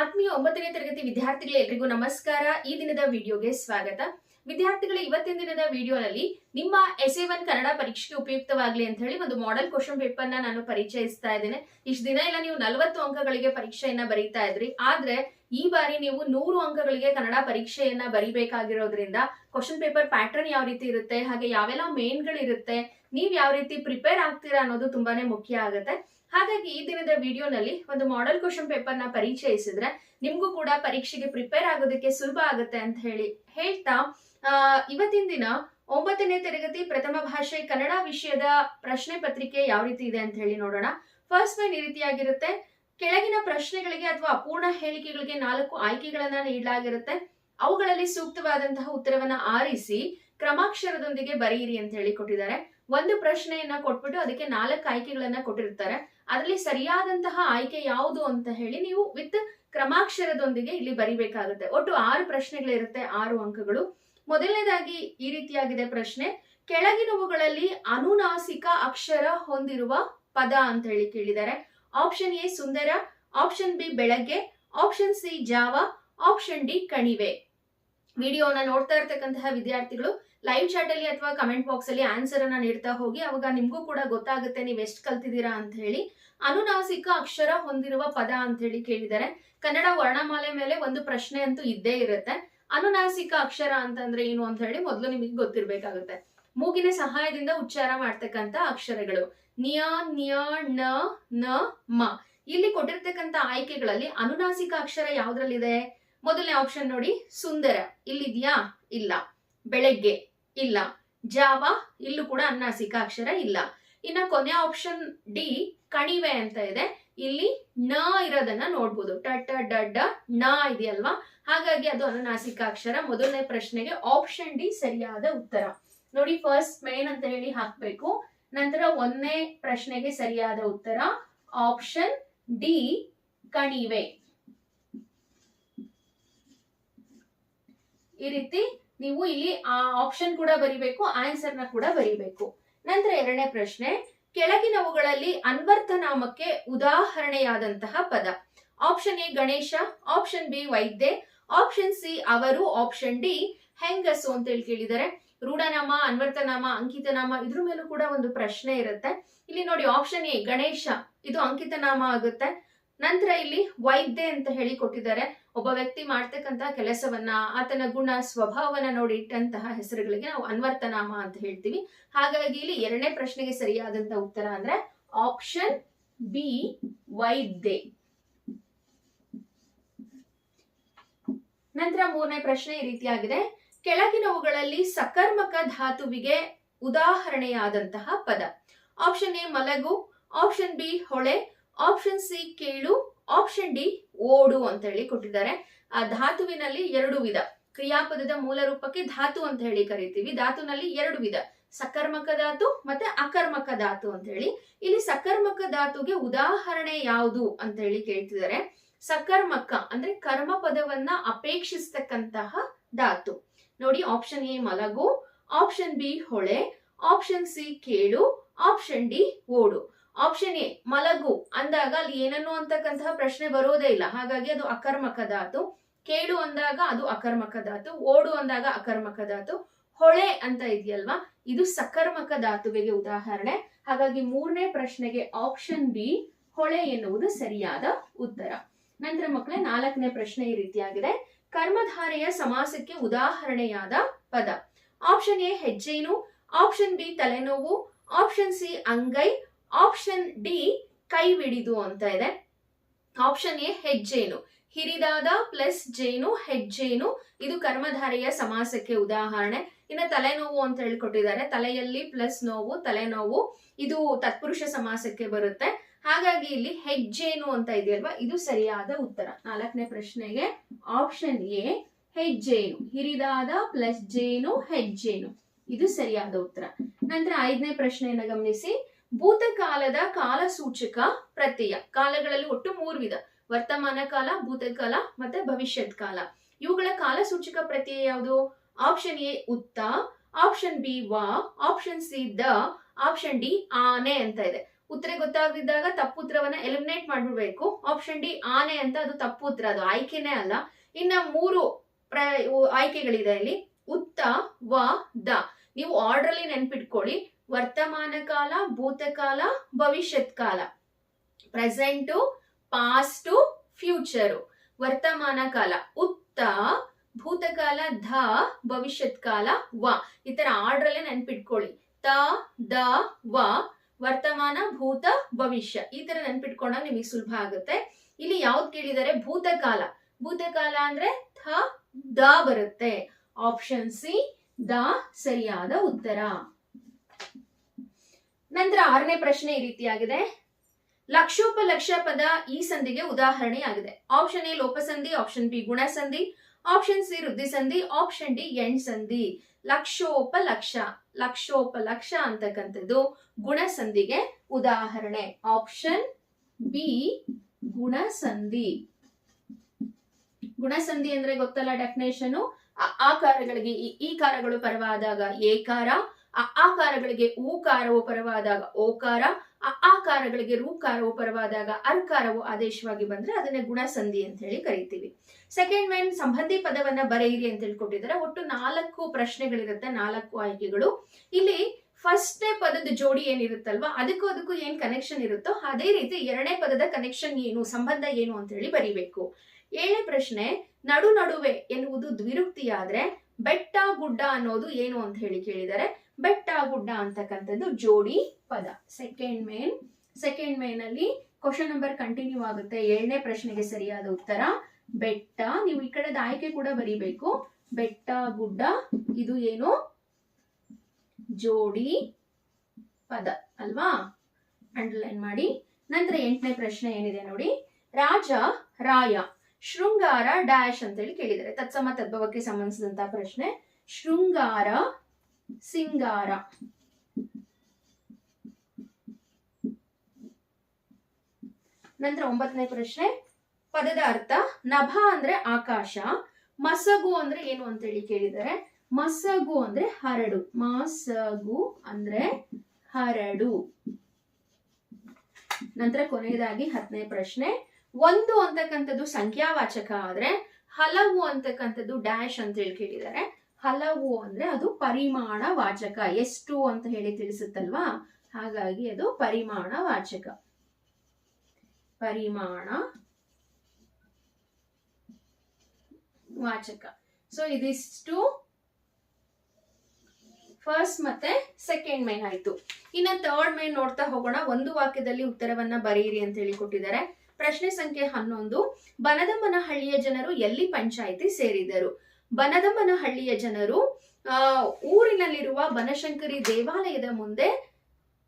ಆತ್ಮೀಯ ಒಂಬತ್ತನೇ ತರಗತಿ ವಿದ್ಯಾರ್ಥಿಗಳೇ ಎಲ್ರಿಗೂ ನಮಸ್ಕಾರ. ಈ ದಿನದ ವಿಡಿಯೋಗೆ ಸ್ವಾಗತ. ವಿದ್ಯಾರ್ಥಿಗಳ, ಇವತ್ತಿನ ದಿನದ ವಿಡಿಯೋನಲ್ಲಿ ನಿಮ್ಮ ಎಸ್ ಎ ಒನ್ ಕನ್ನಡ ಪರೀಕ್ಷೆಗೆ ಉಪಯುಕ್ತವಾಗಲಿ ಅಂತ ಹೇಳಿ ಒಂದು ಮಾಡೆಲ್ ಕ್ವಶನ್ ಪೇಪರ್ನ ನಾನು ಪರಿಚಯಿಸ್ತಾ ಇದ್ದೇನೆ. ಇಷ್ಟು ದಿನ ಎಲ್ಲ ನೀವು ನಲವತ್ತು ಅಂಕಗಳಿಗೆ ಪರೀಕ್ಷೆಯನ್ನ ಬರೀತಾ ಇದ್ರಿ. ಆದ್ರೆ ಈ ಬಾರಿ ನೀವು ನೂರು ಅಂಕಗಳಿಗೆ ಕನ್ನಡ ಪರೀಕ್ಷೆಯನ್ನ ಬರಿಬೇಕಾಗಿರೋದ್ರಿಂದ ಕ್ವಶನ್ ಪೇಪರ್ ಪ್ಯಾಟರ್ನ್ ಯಾವ ರೀತಿ ಇರುತ್ತೆ, ಹಾಗೆ ಯಾವೆಲ್ಲ ಮೇನ್ಗಳಿರುತ್ತೆ ನೀವ್ ಯಾವ ರೀತಿ ಪ್ರಿಪೇರ್ ಆಗ್ತೀರಾ ಅನ್ನೋದು ತುಂಬಾನೇ ಮುಖ್ಯ ಆಗುತ್ತೆ. ಹಾಗಾಗಿ ಈ ದಿನದ ವಿಡಿಯೋನಲ್ಲಿ ಒಂದು ಮಾಡೆಲ್ ಕ್ವಶನ್ ಪೇಪರ್ನ ಪರಿಚಯಿಸಿದ್ರೆ ನಿಮ್ಗೂ ಕೂಡ ಪರೀಕ್ಷೆಗೆ ಪ್ರಿಪೇರ್ ಆಗೋದಕ್ಕೆ ಸುಲಭ ಆಗುತ್ತೆ ಅಂತ ಹೇಳಿ ಹೇಳ್ತಾ ಇವತ್ತಿನ ದಿನ ಒಂಬತ್ತನೇ ತರಗತಿ ಪ್ರಥಮ ಭಾಷೆ ಕನ್ನಡ ವಿಷಯದ ಪ್ರಶ್ನೆ ಪತ್ರಿಕೆ ಯಾವ ರೀತಿ ಇದೆ ಅಂತ ಹೇಳಿ ನೋಡೋಣ. ಫಸ್ಟ್ ಮೈನ್ ಈ ರೀತಿಯಾಗಿರುತ್ತೆ. ಕೆಳಗಿನ ಪ್ರಶ್ನೆಗಳಿಗೆ ಅಥವಾ ಅಪೂರ್ಣ ಹೇಳಿಕೆಗಳಿಗೆ ನಾಲ್ಕು ಆಯ್ಕೆಗಳನ್ನ ನೀಡಲಾಗಿರುತ್ತೆ. ಅವುಗಳಲ್ಲಿ ಸೂಕ್ತವಾದಂತಹ ಉತ್ತರವನ್ನ ಆರಿಸಿ ಕ್ರಮಾಕ್ಷರದೊಂದಿಗೆ ಬರೆಯಿರಿ ಅಂತ ಹೇಳಿ ಕೊಟ್ಟಿದ್ದಾರೆ. ಒಂದು ಪ್ರಶ್ನೆಯನ್ನ ಕೊಟ್ಬಿಟ್ಟು ಅದಕ್ಕೆ ನಾಲ್ಕು ಆಯ್ಕೆಗಳನ್ನ ಕೊಟ್ಟಿರ್ತಾರೆ. ಅದರಲ್ಲಿ ಸರಿಯಾದಂತಹ ಆಯ್ಕೆ ಯಾವುದು ಅಂತ ಹೇಳಿ ನೀವು ವಿತ್ ಕ್ರಮಾಕ್ಷರದೊಂದಿಗೆ ಇಲ್ಲಿ ಬರಿಬೇಕಾಗುತ್ತೆ. ಒಟ್ಟು ಆರು ಪ್ರಶ್ನೆಗಳಿರುತ್ತೆ, ಆರು ಅಂಕಗಳು. ಮೊದಲನೇದಾಗಿ ಈ ರೀತಿಯಾಗಿದೆ ಪ್ರಶ್ನೆ. ಕೆಳಗಿನವುಗಳಲ್ಲಿ ಅನುನಾಸಿಕ ಅಕ್ಷರ ಹೊಂದಿರುವ ಪದ ಅಂತ ಹೇಳಿ ಕೇಳಿದ್ದಾರೆ. ಆಪ್ಷನ್ ಎ ಸುಂದರ, ಆಪ್ಷನ್ ಬಿ ಬೆಳಗ್ಗೆ, ಆಪ್ಷನ್ ಸಿ ಜಾವ, ಆಪ್ಷನ್ ಡಿ ಕಣಿವೆ. ವಿಡಿಯೋನ ನೋಡ್ತಾ ಇರ್ತಕ್ಕಂತಹ ವಿದ್ಯಾರ್ಥಿಗಳು ಲೈವ್ ಚಾಟ್ ಅಲ್ಲಿ ಅಥವಾ ಕಮೆಂಟ್ ಬಾಕ್ಸ್ ಅಲ್ಲಿ ಆನ್ಸರ್ ಅನ್ನ ನೀಡ್ತಾ ಹೋಗಿ, ಅವಾಗ ನಿಮ್ಗೂ ಕೂಡ ಗೊತ್ತಾಗುತ್ತೆ ನೀವ್ ಎಷ್ಟು ಕಲ್ತಿದ್ದೀರಾ ಅಂತ ಹೇಳಿ. ಅನುನಾಸಿಕ ಅಕ್ಷರ ಹೊಂದಿರುವ ಪದ ಅಂತ ಹೇಳಿ ಕೇಳಿದ್ದಾರೆ. ಕನ್ನಡ ವರ್ಣಮಾಲೆ ಮೇಲೆ ಒಂದು ಪ್ರಶ್ನೆ ಅಂತೂ ಇದ್ದೇ ಇರುತ್ತೆ. ಅನುನಾಸಿಕ ಅಕ್ಷರ ಅಂತಂದ್ರೆ ಏನು ಅಂತ ಹೇಳಿ ಮೊದಲು ನಿಮಗೆ ಗೊತ್ತಿರ್ಬೇಕಾಗುತ್ತೆ. ಮೂಗಿನ ಸಹಾಯದಿಂದ ಉಚ್ಚಾರ ಮಾಡ್ತಕ್ಕಂತ ಅಕ್ಷರಗಳು. ನಿಯ ನಿಯ ನ ನ, ಮ. ಇಲ್ಲಿ ಕೊಟ್ಟಿರ್ತಕ್ಕಂತ ಆಯ್ಕೆಗಳಲ್ಲಿ ಅನುನಾಸಿಕ ಅಕ್ಷರ ಯಾವ್ದ್ರಲ್ಲಿದೆ? ಮೊದಲನೇ ಆಪ್ಷನ್ ನೋಡಿ, ಸುಂದರ. ಇಲ್ಲಿದೆಯಾ? ಇಲ್ಲ. ಬೆಳಗ್ಗೆ? ಇಲ್ಲ. ಜಾವ? ಇಲ್ಲೂ ಕೂಡ ಅನ್ನಾಸಿಕ ಅಕ್ಷರ ಇಲ್ಲ. ಇನ್ನ ಕೊನೆ ಆಪ್ಷನ್ ಡಿ ಕಣಿವೆ ಅಂತ ಇದೆ. ಇಲ್ಲಿ ನ ಇರೋದನ್ನ ನೋಡ್ಬೋದು. ಟಟ್ಟ ಡಡ್ಡ ನ ಇದೆಯಲ್ವಾ? ಹಾಗಾಗಿ ಅದು ಅನುನಾಸಿಕ ಅಕ್ಷರ. ಮೊದಲನೇ ಪ್ರಶ್ನೆಗೆ ಆಪ್ಷನ್ ಡಿ ಸರಿಯಾದ ಉತ್ತರ. ನೋಡಿ ಫಸ್ಟ್ ಮೇನ್ ಅಂತ ಹೇಳಿ ಹಾಕ್ಬೇಕು. ನಂತರ ಒಂದನೇ ಪ್ರಶ್ನೆಗೆ ಸರಿಯಾದ ಉತ್ತರ. ಆಪ್ಷನ್ ಡಿ ಕಣಿವೆ. ಈ ರೀತಿ ನೀವು ಇಲ್ಲಿ ಆ ಆಪ್ಷನ್ ಕೂಡ ಬರಿಬೇಕು ಆನ್ಸರ್ನ ಕೂಡ ಬರಿಬೇಕು. ನಂತರ ಎರಡನೇ ಪ್ರಶ್ನೆ, ಕೆಳಗಿನವುಗಳಲ್ಲಿ ಅನ್ವರ್ಥನಾಮಕ್ಕೆ ಉದಾಹರಣೆಯಾದಂತಹ ಪದ. Option A Ganesha. Option B ವೈದ್ಯ. ಆಪ್ಷನ್ ಸಿ ಅವರು. ಆಪ್ಷನ್ ಡಿ ಹೆಂಗಸು ಅಂತ ಹೇಳಿ ಕೇಳಿದ್ದಾರೆ. ರೂಢನಾಮ ಅನ್ವರ್ಥನಾಮ ಅಂಕಿತನಾಮ, ಇದ್ರ ಮೇಲೂ ಕೂಡ ಒಂದು ಪ್ರಶ್ನೆ ಇರುತ್ತೆ. ಇಲ್ಲಿ ನೋಡಿ ಆಪ್ಷನ್ ಎ ಗಣೇಶ. ಇದು ಅಂಕಿತನಾಮ ಆಗುತ್ತೆ. ನಂತರ ಇಲ್ಲಿ ವೈದ್ಯ ಅಂತ ಹೇಳಿ ಕೊಟ್ಟಿದ್ದಾರೆ. ಒಬ್ಬ ವ್ಯಕ್ತಿ ಮಾಡ್ತಕ್ಕಂತಹ ಕೆಲಸವನ್ನ, ಆತನ ಗುಣ, ಸ್ವಭಾವನ ನೋಡಿ ಇಟ್ಟಂತಹ ಹೆಸರುಗಳಿಗೆ ನಾವು ಅನ್ವರ್ತನಾಮ ಅಂತ ಹೇಳ್ತೀವಿ. ಹಾಗಾಗಿ ಇಲ್ಲಿ ಎರಡನೇ ಪ್ರಶ್ನೆಗೆ ಸರಿಯಾದಂತ ಉತ್ತರ ಅಂದ್ರೆ ಆಪ್ಷನ್ ಬಿ ವೈದ್ಯ. ನಂತರ ಮೂರನೇ ಪ್ರಶ್ನೆ ಈ ರೀತಿಯಾಗಿದೆ. ಕೆಳಗಿನವುಗಳಲ್ಲಿ ಸಕರ್ಮಕ ಧಾತುವಿಗೆ ಉದಾಹರಣೆಯಾದಂತಹ ಪದ. ಆಪ್ಷನ್ ಎ ಮಲಗು. ಆಪ್ಷನ್ ಬಿ ಹೊಳೆ. ಆಪ್ಷನ್ ಸಿ ಕೇಳು ಆಪ್ಷನ್ ಡಿ ಓಡು ಅಂತ ಹೇಳಿ ಕೊಟ್ಟಿದ್ದಾರೆ. ಆ ಧಾತುವಿನಲ್ಲಿ ಎರಡು ವಿಧ. ಕ್ರಿಯಾಪದದ ಮೂಲ ರೂಪಕ್ಕೆ ಧಾತು ಅಂತ ಹೇಳಿ ಕರಿತೀವಿ. ಧಾತುನಲ್ಲಿ ಎರಡು ವಿಧ. ಸಕರ್ಮಕ ಧಾತು ಮತ್ತೆ ಅಕರ್ಮಕ ಧಾತು ಅಂತ ಹೇಳಿ. ಇಲ್ಲಿ ಸಕರ್ಮಕ ಧಾತುಗೆ ಉದಾಹರಣೆ ಯಾವುದು ಅಂತ ಹೇಳಿ ಕೇಳ್ತಿದ್ದಾರೆ. ಸಕರ್ಮಕ ಅಂದ್ರೆ ಕರ್ಮ ಪದವನ್ನ ಅಪೇಕ್ಷಿಸ್ತಕ್ಕಂತಹ ಧಾತು. ನೋಡಿ ಆಪ್ಷನ್ ಎ ಮಲಗು ಆಪ್ಷನ್ ಬಿ ಹೊಳೆ ಆಪ್ಷನ್ ಸಿ ಕೇಳು ಆಪ್ಷನ್ ಡಿ ಓಡು. ಆಪ್ಷನ್ ಎ ಮಲಗು. ಅಂದಾಗ ಅಲ್ಲಿ ಏನನ್ನು ಅಂತಕ್ಕಂತಹ ಪ್ರಶ್ನೆ ಬರೋದೇ ಇಲ್ಲ. ಹಾಗಾಗಿ ಅದು ಅಕರ್ಮಕ ಧಾತು ಕೇಳು ಅಂದಾಗ ಅದು ಅಕರ್ಮಕ ಧಾತು ಓಡು ಅಂದಾಗ ಅಕರ್ಮಕ ಧಾತು ಹೊಳೆ ಅಂತ ಇದೆಯಲ್ವಾ? ಇದು ಸಕರ್ಮಕ ಧಾತುವಿಗೆ ಉದಾಹರಣೆ. ಹಾಗಾಗಿ ಮೂರನೇ ಪ್ರಶ್ನೆಗೆ ಆಪ್ಷನ್ ಬಿ ಹೊಳೆ ಎನ್ನುವುದು ಸರಿಯಾದ ಉತ್ತರ. ನಂತರ ಮಕ್ಕಳೇ, ನಾಲ್ಕನೇ ಪ್ರಶ್ನೆ ಈ ರೀತಿಯಾಗಿದೆ. ಕರ್ಮಧಾರೆಯ ಸಮಾಸಕ್ಕೆ ಉದಾಹರಣೆಯಾದ ಪದ. ಆಪ್ಷನ್ ಎ ಹೆಜ್ಜೆನು ಆಪ್ಷನ್ ಬಿ ತಲೆನೋವು. ಆಪ್ಷನ್ ಸಿ ಅಂಗೈ. ಆಪ್ಷನ್ ಡಿ ಕೈವಿಡಿದು ಅಂತ ಇದೆ. ಆಪ್ಷನ್ ಎ ಹೆಜ್ಜೇನು ಹಿರಿದಾದ ಪ್ಲಸ್ ಜೇನು ಹೆಜ್ಜೇನು ಇದು ಕರ್ಮಧಾರೆಯ ಸಮಾಸಕ್ಕೆ ಉದಾಹರಣೆ. ಇನ್ನು ತಲೆನೋವು ಅಂತ ಹೇಳ್ಕೊಟ್ಟಿದ್ದಾರೆ. ತಲೆಯಲ್ಲಿ ಪ್ಲಸ್ ನೋವು, ತಲೆನೋವು. ಇದು ತತ್ಪುರುಷ ಸಮಾಸಕ್ಕೆ ಬರುತ್ತೆ. ಹಾಗಾಗಿ ಇಲ್ಲಿ ಹೆಜ್ಜೇನು ಅಂತ ಇದೆಯಲ್ವಾ? ಇದು ಸರಿಯಾದ ಉತ್ತರ. ನಾಲ್ಕನೇ ಪ್ರಶ್ನೆಗೆ ಆಪ್ಷನ್ ಎ ಹೆಜ್ಜೇನು ಹಿರಿದಾದ ಪ್ಲಸ್ ಜೇನು ಹೆಜ್ಜೇನು ಇದು ಸರಿಯಾದ ಉತ್ತರ. ನಂತರ ಐದನೇ ಪ್ರಶ್ನೆಯನ್ನ ಗಮನಿಸಿ. ಭೂತಕಾಲದ ಕಾಲಸೂಚಕ ಪ್ರತ್ಯಯ. ಕಾಲಗಳಲ್ಲಿ ಒಟ್ಟು ಮೂರು ವಿಧ. ವರ್ತಮಾನ ಕಾಲ, ಭೂತಕಾಲ ಮತ್ತೆ ಭವಿಷ್ಯತ್ ಕಾಲ. ಇವುಗಳ ಕಾಲಸೂಚಕ ಪ್ರತ್ಯಯ ಯಾವುದು? ಆಪ್ಷನ್ ಎ ಉತ್ತ, ಆಪ್ಷನ್ ಬಿ ವಾ, ಆಪ್ಷನ್ ಸಿ ದ, ಆಪ್ಷನ್ ಡಿ ಆನೆ ಅಂತ ಇದೆ. ಉತ್ತರ ಗೊತ್ತಾಗದಿದ್ದಾಗ ತಪ್ಪು ಉತ್ತರವನ್ನ ಎಲಿಮಿನೇಟ್ ಮಾಡ್ಬಿಡ್ಬೇಕು. ಆಪ್ಷನ್ ಡಿ ಆನೆ ಅಂತ ಅದು ತಪ್ಪು ಉತ್ತರ ಅದು ಆಯ್ಕೆನೇ ಅಲ್ಲ. ಇನ್ನ ಮೂರು ಪ್ರ ಆಯ್ಕೆಗಳಿದೆ ಇಲ್ಲಿ. ಉತ್ತ, ವ, ದ. ನೀವು ಆರ್ಡರ್ ಅಲ್ಲಿ ನೆನ್ಪಿಟ್ಕೊಳ್ಳಿ. ವರ್ತಮಾನ ಕಾಲ ಭೂತಕಾಲ ಭವಿಷ್ಯತ್ ಕಾಲ. ಪ್ರೆಸೆಂಟು ಪಾಸ್ಟು ಫ್ಯೂಚರು ವರ್ತಮಾನ ಕಾಲ, ಉತ್ತ ಭೂತಕಾಲ ಧ, ಭವಿಷ್ಯತ್ ಕಾಲ, ವ. ಈ ತರ ಆರ್ಡರ್ ಅಲ್ಲೇ ನೆನ್ಪಿಟ್ಕೊಳ್ಳಿ. ತ, ದ, ವ. ವರ್ತಮಾನ, ಭೂತ, ಭವಿಷ್ಯ. ಈ ತರ ನೆನ್ಪಿಟ್ಕೊಂಡಾಗ ನಿಮಗೆ ಸುಲಭ ಆಗುತ್ತೆ. ಇಲ್ಲಿ ಯಾವ್ದು ಕೇಳಿದರೆ? ಭೂತಕಾಲ ಭೂತಕಾಲ ಅಂದ್ರೆ ಥ, ದ ಬರುತ್ತೆ. ಆಪ್ಷನ್ ಸಿ ದ ಸರಿಯಾದ ಉತ್ತರ. ನಂತರ ಆರನೇ ಪ್ರಶ್ನೆ ಈ ರೀತಿಯಾಗಿದೆ. ಲಕ್ಷೋಪಲಕ್ಷ ಪದ ಈ ಸಂಧಿಗೆ ಉದಾಹರಣೆಯಾಗಿದೆ. ಆಪ್ಷನ್ ಎ ಲೋಪಸಂಧಿ ಆಪ್ಷನ್ ಬಿ ಗುಣಸಂಧಿ ಆಪ್ಷನ್ ಸಿ ವೃದ್ಧಿಸಂಧಿ ಆಪ್ಷನ್ ಡಿ ಎಂಡ್ ಸಂಧಿ ಲಕ್ಷೋಪಲಕ್ಷ ಲಕ್ಷೋಪಲಕ್ಷ ಅಂತಕ್ಕಂಥದ್ದು ಗುಣಸಂಧಿಗೆ ಉದಾಹರಣೆ. Option B ಗುಣಸಂಧಿ. ಗುಣಸಂಧಿ ಅಂದ್ರೆ ಗೊತ್ತಲ್ಲ ಡೆಫಿನೇಷನ್ ಆಕಾರಗಳಿಗೆ ಈ- ಈ ಕಾರಗಳು ಪರವಾದಾಗ ಏಕಾರ ಅ ಆಕಾರಗಳಿಗೆ ಊಕಾರವು ಪರವಾದಾಗ ಓಕಾರ, ಆ ಆಕಾರಗಳಿಗೆ ರೂಕಾರವು ಪರವಾದಾಗ ಅರ್ಕಾರವು ಆದೇಶವಾಗಿ ಬಂದ್ರೆ ಅದನ್ನೇ ಗುಣಸಂಧಿ ಅಂತ ಹೇಳಿ ಕರಿತೀವಿ. ಸೆಕೆಂಡ್ ವೆನ್ ಸಂಬಂಧಿ ಪದವನ್ನ ಬರೆಯಿರಿ ಅಂತ ಹೇಳ್ಕೊಟ್ಟಿದ್ದಾರೆ. ಒಟ್ಟು ನಾಲ್ಕು ಪ್ರಶ್ನೆಗಳಿರುತ್ತೆ, ನಾಲ್ಕು ಆಯ್ಕೆಗಳು. ಇಲ್ಲಿ ಫಸ್ಟ್ನೇ ಪದದ ಜೋಡಿ ಏನಿರುತ್ತಲ್ವಾ, ಅದಕ್ಕೂ ಅದಕ್ಕೂ ಏನ್ ಕನೆಕ್ಷನ್ ಇರುತ್ತೋ ಅದೇ ರೀತಿ ಎರಡನೇ ಪದದ ಕನೆಕ್ಷನ್ ಏನು, ಸಂಬಂಧ ಏನು ಅಂತ ಹೇಳಿ ಬರಿಬೇಕು. ಏಳನೇ ಪ್ರಶ್ನೆ, ನಡು ನಡುವೆ ಎನ್ನುವುದು ದ್ವಿರುಕ್ತಿಯಾದ್ರೆ ಬೆಟ್ಟ ಗುಡ್ಡ ಅನ್ನೋದು ಏನು ಅಂತ ಹೇಳಿ ಕೇಳಿದರೆ ಬೆಟ್ಟ ಗುಡ್ಡ ಅಂತಕ್ಕಂಥದ್ದು ಜೋಡಿ ಪದ. ಸೆಕೆಂಡ್ ಮೇನ್ ಸೆಕೆಂಡ್ ಮೇನ್ ಅಲ್ಲಿ ಕ್ವಶನ್ ನಂಬರ್ ಕಂಟಿನ್ಯೂ ಆಗುತ್ತೆ. ಏಳನೇ ಪ್ರಶ್ನೆಗೆ ಸರಿಯಾದ ಉತ್ತರ, ಬೆಟ್ಟ. ನೀವು ಈ ಕಡೆದ ಆಯ್ಕೆ ಕೂಡ ಬರಿಬೇಕು. ಬೆಟ್ಟ, ಗುಡ್ಡ, ಇದು ಏನು? ಜೋಡಿ ಪದ, ಅಲ್ವಾ? ಅಂಡರ್ಲೈನ್ ಮಾಡಿ. ನಂತರ ಎಂಟನೇ ಪ್ರಶ್ನೆ ಏನಿದೆ ನೋಡಿ. ರಾಜ, ರಾಯ, ಶೃಂಗಾರ ಡ್ಯಾಶ್ ಅಂತೇಳಿ ಕೇಳಿದರೆ ತತ್ಸಮ, ತದ್ಭವಕ್ಕೆ ಸಂಬಂಧಿಸಿದಂತಹ ಪ್ರಶ್ನೆ. ಶೃಂಗಾರ ಸಿಂಗಾರ. ನಂತರ ಒಂಬತ್ತನೇ ಪ್ರಶ್ನೆ. ಪದದ ಅರ್ಥ ನಭ ಅಂದ್ರೆ ಆಕಾಶ, ಮಸಗು ಅಂದ್ರೆ ಏನು ಅಂತ ಹೇಳಿ ಕೇಳಿದರೆ ಮಸಗು ಅಂದ್ರೆ ಹರಡು. ಮಸಗು ಅಂದ್ರೆ ಹರಡು. ನಂತರ ಕೊನೆಯದಾಗಿ ಹತ್ತನೇ ಪ್ರಶ್ನೆ. ಒಂದು ಅಂತಕ್ಕಂಥದ್ದು ಸಂಖ್ಯಾವಾಚಕ ಆದ್ರೆ ಹಲವು ಅಂತಕ್ಕಂಥದ್ದು ಡ್ಯಾಶ್ ಅಂತ ಹೇಳಿ ಕೇಳಿದ್ದಾರೆ. ಹಲವು ಅಂದ್ರೆ ಅದು ಪರಿಮಾಣ ವಾಚಕ. ಎಷ್ಟು ಅಂತ ಹೇಳಿ ತಿಳಿಸುತ್ತಲ್ವಾ? ಹಾಗಾಗಿ ಅದು ಪರಿಮಾಣ ವಾಚಕ. ಪರಿಮಾಣ ವಾಚಕ. ಸೊ ಇದಿಷ್ಟು. ಫಸ್ಟ್ ಮತ್ತೆ ಸೆಕೆಂಡ್ ಮೈನ್ ಆಯ್ತು. ಇನ್ನ ಥರ್ಡ್ ಮೈನ್ ನೋಡ್ತಾ ಹೋಗೋಣ. ಒಂದು ವಾಕ್ಯದಲ್ಲಿ ಉತ್ತರವನ್ನ ಬರೆಯಿರಿ ಅಂತ ಹೇಳಿ ಕೊಟ್ಟಿದ್ದಾರೆ. ಪ್ರಶ್ನೆ ಸಂಖ್ಯೆ ಹನ್ನೊಂದು. ಬನದಮ್ಮನಹಳ್ಳಿಯ ಜನರು ಎಲ್ಲಿ ಪಂಚಾಯಿತಿ ಸೇರಿದರು? ಬನದಮ್ಮನಹಳ್ಳಿಯ ಜನರು ಊರಿನಲ್ಲಿರುವ ಬನಶಂಕರಿ ದೇವಾಲಯದ ಮುಂದೆ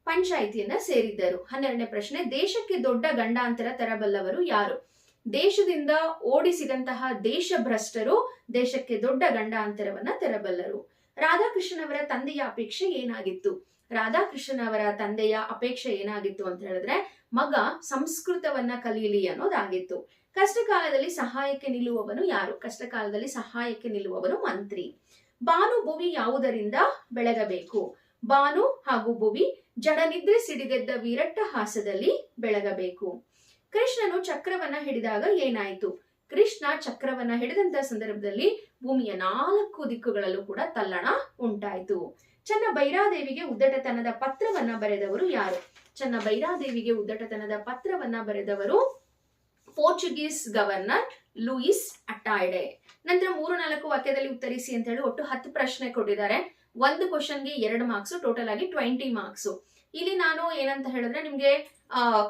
ಪಂಚಾಯಿತಿಯನ್ನ ಸೇರಿದ್ದರು. ಹನ್ನೆರಡನೇ ಪ್ರಶ್ನೆ, ದೇಶಕ್ಕೆ ದೊಡ್ಡ ಗಂಡಾಂತರ ತರಬಲ್ಲವರು ಯಾರು? ದೇಶದಿಂದ ಓಡಿಸಿದಂತಹ ದೇಶಭ್ರಷ್ಟರು ದೇಶಕ್ಕೆ ದೊಡ್ಡ ಗಂಡಾಂತರವನ್ನ ತರಬಲ್ಲರು. ರಾಧಾಕೃಷ್ಣನವರ ತಂದೆಯ ಅಪೇಕ್ಷೆ ಏನಾಗಿತ್ತು? ರಾಧಾಕೃಷ್ಣ ಅವರ ತಂದೆಯ ಅಪೇಕ್ಷೆ ಏನಾಗಿತ್ತು ಅಂತ ಹೇಳಿದ್ರೆ, ಮಗ ಸಂಸ್ಕೃತವನ್ನ ಕಲೀಲಿ ಅನ್ನೋದಾಗಿತ್ತು. ಕಷ್ಟ ಕಾಲದಲ್ಲಿ ಸಹಾಯಕ್ಕೆ ನಿಲ್ಲುವವನು ಯಾರು? ಕಷ್ಟ ಕಾಲದಲ್ಲಿ ಸಹಾಯಕ್ಕೆ ನಿಲ್ಲುವವನು ಮಂತ್ರಿ. ಬಾನು ಭುವಿ ಯಾವುದರಿಂದ ಬೆಳಗಬೇಕು? ಬಾನು ಹಾಗೂ ಭುವಿ ಜಡನಿದ್ರೆ ಸಿಡಿದೆದ್ದ ವಿರಟ್ಟ ಹಾಸದಲ್ಲಿ ಬೆಳಗಬೇಕು. ಕೃಷ್ಣನು ಚಕ್ರವನ್ನ ಹಿಡಿದಾಗ ಏನಾಯಿತು? ಕೃಷ್ಣ ಚಕ್ರವನ್ನ ಹಿಡಿದಂತ ಸಂದರ್ಭದಲ್ಲಿ ಭೂಮಿಯ ನಾಲ್ಕು ದಿಕ್ಕುಗಳಲ್ಲೂ ಕೂಡ ತಲ್ಲಣ ಉಂಟಾಯಿತು. ಚನ್ನ ಬೈರಾದೇವಿಗೆ ಉದ್ದಟತನದ ಪತ್ರವನ್ನ ಬರೆದವರು ಯಾರು? ಚನ್ನ ಬೈರಾದೇವಿಗೆ ಉದ್ದಟತನದ ಪತ್ರವನ್ನ ಬರೆದವರು ಪೋರ್ಚುಗೀಸ್ ಗವರ್ನರ್ ಲೂಯಿಸ್ ಅಟ್ಟಾಯ್ಡೆ ನಂತರ ಮೂರು ನಾಲ್ಕು ವಾಕ್ಯದಲ್ಲಿ ಉತ್ತರಿಸಿ ಅಂತ ಹೇಳಿ ಒಟ್ಟು ಹತ್ತು ಪ್ರಶ್ನೆ ಕೊಟ್ಟಿದ್ದಾರೆ. ಒಂದು ಕ್ವಶನ್ಗೆ ಎರಡು ಮಾರ್ಕ್ಸ್, ಟೋಟಲ್ ಆಗಿ ಟ್ವೆಂಟಿ ಮಾರ್ಕ್ಸ್. ಇಲ್ಲಿ ನಾನು ಏನಂತ ಹೇಳಿದ್ರೆ ನಿಮ್ಗೆ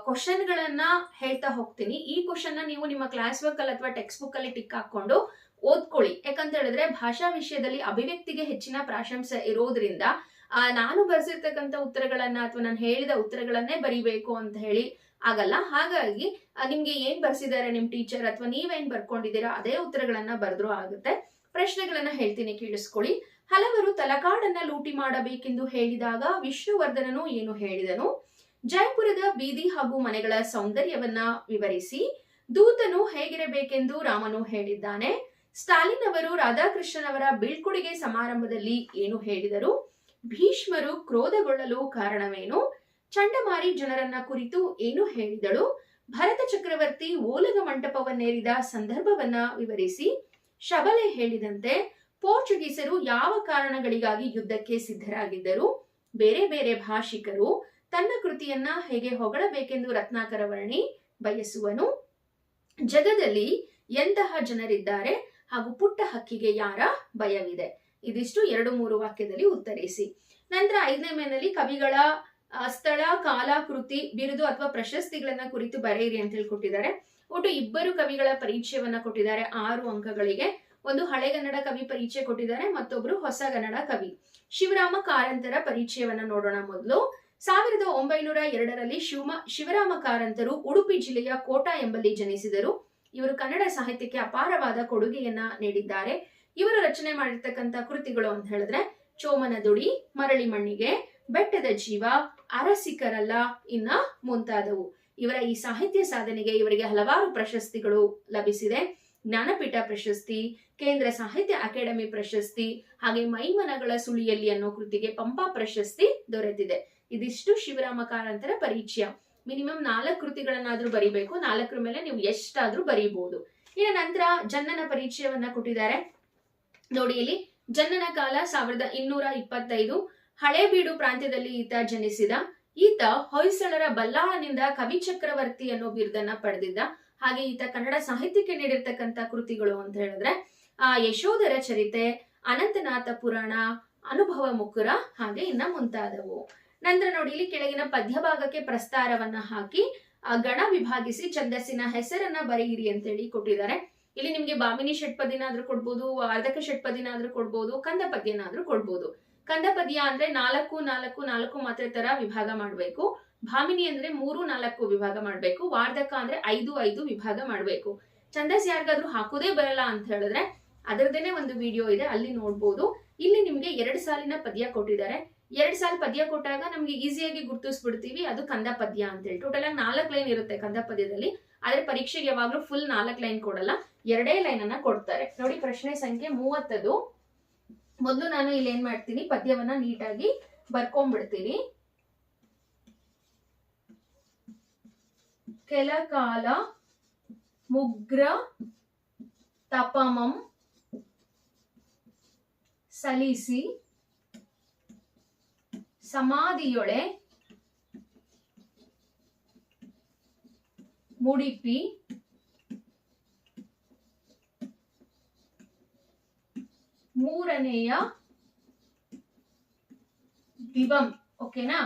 ಕ್ವಶನ್ ಗಳನ್ನ ಹೇಳ್ತಾ ಹೋಗ್ತೀನಿ. ಈ ಕ್ವಶನ್ ನೀವು ನಿಮ್ಮ ಕ್ಲಾಸ್ ವರ್ಕ್ ಅಲ್ಲಿ ಅಥವಾ ಟೆಕ್ಸ್ಟ್ ಬುಕ್ ಅಲ್ಲಿ ಟಿಕ್ ಹಾಕೊಂಡು ಓದ್ಕೊಳ್ಳಿ. ಯಾಕಂತ ಹೇಳಿದ್ರೆ ಭಾಷಾ ವಿಷಯದಲ್ಲಿ ಅಭಿವ್ಯಕ್ತಿಗೆ ಹೆಚ್ಚಿನ ಪ್ರಾಶಂಸೆ ಇರೋದ್ರಿಂದ ನಾನು ಬರ್ಸಿರ್ತಕ್ಕಂಥ ಉತ್ತರಗಳನ್ನ ಅಥವಾ ನಾನು ಹೇಳಿದ ಉತ್ತರಗಳನ್ನೇ ಬರಿಬೇಕು ಅಂತ ಹೇಳಿ ಆಗಲ್ಲ. ಹಾಗಾಗಿ ನಿಮ್ಗೆ ಏನ್ ಬರ್ಸಿದ್ದಾರೆ ನಿಮ್ ಟೀಚರ್ ಅಥವಾ ನೀವೇನ್ ಬರ್ಕೊಂಡಿದ್ದೀರಾ, ಅದೇ ಉತ್ತರಗಳನ್ನ ಬರೆದ್ರು ಆಗುತ್ತೆ. ಪ್ರಶ್ನೆಗಳನ್ನ ಹೇಳ್ತೀನಿ, ಕೇಳಿಸ್ಕೊಳ್ಳಿ. ಹಲವರು ತಲಕಾಡನ್ನ ಲೂಟಿ ಮಾಡಬೇಕೆಂದು ಹೇಳಿದಾಗ ವಿಷ್ಣುವರ್ಧನನು ಏನು ಹೇಳಿದನು? ಜೈಪುರದ ಬೀದಿ ಹಾಗೂ ಮನೆಗಳ ಸೌಂದರ್ಯವನ್ನ ವಿವರಿಸಿ. ದೂತನು ಹೇಗಿರಬೇಕೆಂದು ರಾಮನು ಹೇಳಿದ್ದಾನೆ. ಸ್ಟಾಲಿನ್ ಅವರು ರಾಧಾಕೃಷ್ಣನವರ ಬೀಳ್ಕೊಡುಗೆ ಸಮಾರಂಭದಲ್ಲಿ ಏನು ಹೇಳಿದರು? ಭೀಷ್ಮರು ಕ್ರೋಧಗೊಳ್ಳಲು ಕಾರಣವೇನು? ಚಂಡಮಾರಿ ಜನರನ್ನ ಕುರಿತು ಏನು ಹೇಳಿದಳು? ಭರತ ಚಕ್ರವರ್ತಿ ಓಲಗ ಮಂಟಪವನ್ನೇರಿದ ಸಂದರ್ಭವನ್ನ ವಿವರಿಸಿ. ಶಬಲೆ ಹೇಳಿದಂತೆ ಪೋರ್ಚುಗೀಸರು ಯಾವ ಕಾರಣಗಳಿಗಾಗಿ ಯುದ್ಧಕ್ಕೆ ಸಿದ್ಧರಾಗಿದ್ದರು? ಬೇರೆ ಬೇರೆ ಭಾಷಿಕರು ತನ್ನ ಕೃತಿಯನ್ನ ಹೇಗೆ ಹೊಗಳಬೇಕೆಂದು ರತ್ನಾಕರ ವರ್ಣಿ ಬಯಸುವನು? ಜಗದಲ್ಲಿ ಎಂತಹ ಜನರಿದ್ದಾರೆ ಹಾಗೂ ಪುಟ್ಟ ಹಕ್ಕಿಗೆ ಯಾರ ಭಯವಿದೆ? ಇದಿಷ್ಟು ಎರಡು ಮೂರು ವಾಕ್ಯದಲ್ಲಿ ಉತ್ತರಿಸಿ. ನಂತರ ಐದನೇ ಮೇನಲ್ಲಿ ಕವಿಗಳ ಸ್ಥಳ, ಕಾಲಾಕೃತಿ, ಬಿರುದು ಅಥವಾ ಪ್ರಶಸ್ತಿಗಳನ್ನ ಕುರಿತು ಬರೆಯಿರಿ ಅಂತ ಹೇಳ್ಕೊಟ್ಟಿದ್ದಾರೆ. ಒಟ್ಟು ಇಬ್ಬರು ಕವಿಗಳ ಪರಿಚಯವನ್ನ ಕೊಟ್ಟಿದ್ದಾರೆ. ಆರು ಅಂಕಗಳಿಗೆ. ಒಂದು ಹಳೆಗನ್ನಡ ಕವಿ ಪರಿಚಯ ಕೊಟ್ಟಿದ್ದಾರೆ. ಮತ್ತೊಬ್ರು ಹೊಸಗನ್ನಡ ಕವಿ. ಶಿವರಾಮ ಕಾರಂತರ ಪರಿಚಯವನ್ನ ನೋಡೋಣ ಮೊದಲು. ಸಾವಿರದ ಒಂಬೈನೂರ ಎರಡರಲ್ಲಿ ಶಿವಮ, ಶಿವರಾಮ ಕಾರಂತರು ಉಡುಪಿ ಜಿಲ್ಲೆಯ ಕೋಟಾ ಎಂಬಲ್ಲಿ ಜನಿಸಿದರು. ಇವರು ಕನ್ನಡ ಸಾಹಿತ್ಯಕ್ಕೆ ಅಪಾರವಾದ ಕೊಡುಗೆಯನ್ನ ನೀಡಿದ್ದಾರೆ. ಇವರು ರಚನೆ ಮಾಡಿರ್ತಕ್ಕಂಥ ಕೃತಿಗಳು ಅಂತ ಹೇಳಿದ್ರೆ ಚೋಮನ ದುಡಿ ಮರಳಿ ಮಣ್ಣಿಗೆ ಬೆಟ್ಟದ ಜೀವ ಅರಸಿಕರಲ್ಲ, ಇನ್ನ ಮುಂತಾದವು. ಇವರ ಈ ಸಾಹಿತ್ಯ ಸಾಧನೆಗೆ ಇವರಿಗೆ ಹಲವಾರು ಪ್ರಶಸ್ತಿಗಳು ಲಭಿಸಿದೆ. ಜ್ಞಾನಪೀಠ ಪ್ರಶಸ್ತಿ, ಕೇಂದ್ರ ಸಾಹಿತ್ಯ ಅಕಾಡೆಮಿ ಪ್ರಶಸ್ತಿ, ಹಾಗೆ ಮೈಮನಗಳ ಸುಳಿಯಲ್ಲಿ ಅನ್ನೋ ಕೃತಿಗೆ ಪಂಪ ಪ್ರಶಸ್ತಿ ದೊರೆತಿದೆ. ಇದಿಷ್ಟು ಶಿವರಾಮ ಕಾರಂತರ ಪರಿಚಯ ಮಿನಿಮಮ್ ನಾಲ್ಕು ಕೃತಿಗಳನ್ನಾದ್ರೂ ಬರಿಬೇಕು. ನಾಲ್ಕರ ಮೇಲೆ ನೀವು ಎಷ್ಟಾದ್ರೂ ಬರೀಬಹುದು ಇನ್ನು ನಂತರ ಜನ್ನನ ಪರಿಚಯವನ್ನ ಕೊಟ್ಟಿದ್ದಾರೆ. ನೋಡಿ ಇಲ್ಲಿ ಜನ್ನನ ಕಾಲ ಸಾವಿರದ ಇನ್ನೂರ ಇಪ್ಪತ್ತೈದು. ಹಳೇಬೀಡು ಪ್ರಾಂತ್ಯದಲ್ಲಿ ಈತ ಜನಿಸಿದ. ಈತ ಹೊಯ್ಸಳರ ಬಲ್ಲಾಳನಿಂದ ಕವಿ ಚಕ್ರವರ್ತಿ ಅನ್ನೋ ಬಿರುದನ್ನ ಪಡೆದಿದ್ದ. ಹಾಗೆ ಈತ ಕನ್ನಡ ಸಾಹಿತ್ಯಕ್ಕೆ ನೀಡಿರ್ತಕ್ಕಂಥ ಕೃತಿಗಳು ಅಂತ ಹೇಳಿದ್ರೆ, ಆ ಯಶೋಧರ ಚರಿತೆ, ಅನಂತನಾಥ ಪುರಾಣ, ಅನುಭವ ಮುಕುರ, ಹಾಗೆ ಇನ್ನ ಮುಂತಾದವು. ನಂತರ ನೋಡಿ, ಇಲ್ಲಿ ಕೆಳಗಿನ ಪದ್ಯ ಭಾಗಕ್ಕೆ ಪ್ರಸ್ತಾರವನ್ನ ಹಾಕಿ ಗಣ ವಿಭಾಗಿಸಿ ಛಂದಸ್ಸಿನ ಹೆಸರನ್ನ ಬರೆಯಿರಿ ಅಂತ ಹೇಳಿ ಕೊಟ್ಟಿದ್ದಾರೆ. ಇಲ್ಲಿ ನಿಮ್ಗೆ ಬಾಮಿನಿ ಷಟ್ಪದಿನಾದ್ರೂ ಕೊಡ್ಬೋದು, ವಾರ್ಧಕ ಷಟ್ಪದಿನಾದ್ರೂ ಕೊಡ್ಬೋದು ಕಂದ ಪದ್ಯನಾದ್ರೂ ಕೊಡ್ಬೋದು. ಕಂದ ಪದ್ಯ ಅಂದ್ರೆ ನಾಲ್ಕು ನಾಲ್ಕು ನಾಲ್ಕು ಮಾತ್ರೆ ತರ ವಿಭಾಗ ಮಾಡಬೇಕು. ಭಾಮಿನಿ ಅಂದ್ರೆ ಮೂರು, ನಾಲ್ಕು ವಿಭಾಗ ಮಾಡಬೇಕು. ವಾರ್ಧಕ ಅಂದ್ರೆ ಐದು ಐದು ವಿಭಾಗ ಮಾಡಬೇಕು. ಛಂದಸ್ ಯಾರಿಗಾದ್ರೂ ಹಾಕೋದೇ ಬರಲ್ಲ ಅಂತ ಹೇಳಿದ್ರೆ ಅದರದೇನೆ ಒಂದು ವಿಡಿಯೋ ಇದೆ, ಅಲ್ಲಿ ನೋಡ್ಬೋದು. ಇಲ್ಲಿ ನಿಮ್ಗೆ ಎರಡು ಸಾಲಿನ ಪದ್ಯ ಕೊಟ್ಟಿದ್ದಾರೆ. ಎರಡ್ ಸಾಲ ಪದ್ಯ ಕೊಟ್ಟಾಗ ನಮ್ಗೆ ಈಸಿಯಾಗಿ ಗುರ್ತಿಸ್ಬಿಡ್ತೀವಿ. ಅದು ಕಂದ ಪದ್ಯ ಅಂತ ಹೇಳಿ. ಟೋಟಲ್ ಆಗಿ ನಾಲ್ಕು ಲೈನ್ ಇರುತ್ತೆ ಕಂದ ಪದ್ಯದಲ್ಲಿ ಆದ್ರೆ ಪರೀಕ್ಷೆಗೆ ಯಾವಾಗ್ಲೂ ಫುಲ್ ನಾಲ್ಕು ಲೈನ್ ಕೊಡಲ್ಲ. ಎರಡೇ ಲೈನ್ ಅನ್ನ ಕೊಡ್ತಾರೆ. ನೋಡಿ ಪ್ರಶ್ನೆ ಸಂಖ್ಯೆ ಮೂವತ್ತದು. ಮೊದಲು ನಾನು ಇಲ್ಲಿ ಏನ್ ಮಾಡ್ತೀನಿ? ಪದ್ಯವನ್ನ ನೀಟಾಗಿ ಬರ್ಕೊಂಡ್ಬಿಡ್ತೀನಿ. ಕೆಲ ಕಾಲ ಮುಗ್ರ ತಪಮಂ ಸಲಿಸಿ ಸಮಾಧಿಯೊಳೆ ಮುಡಿಪಿ ಮೂರನೆಯ ದಿವಂ ಓಕೆನಾ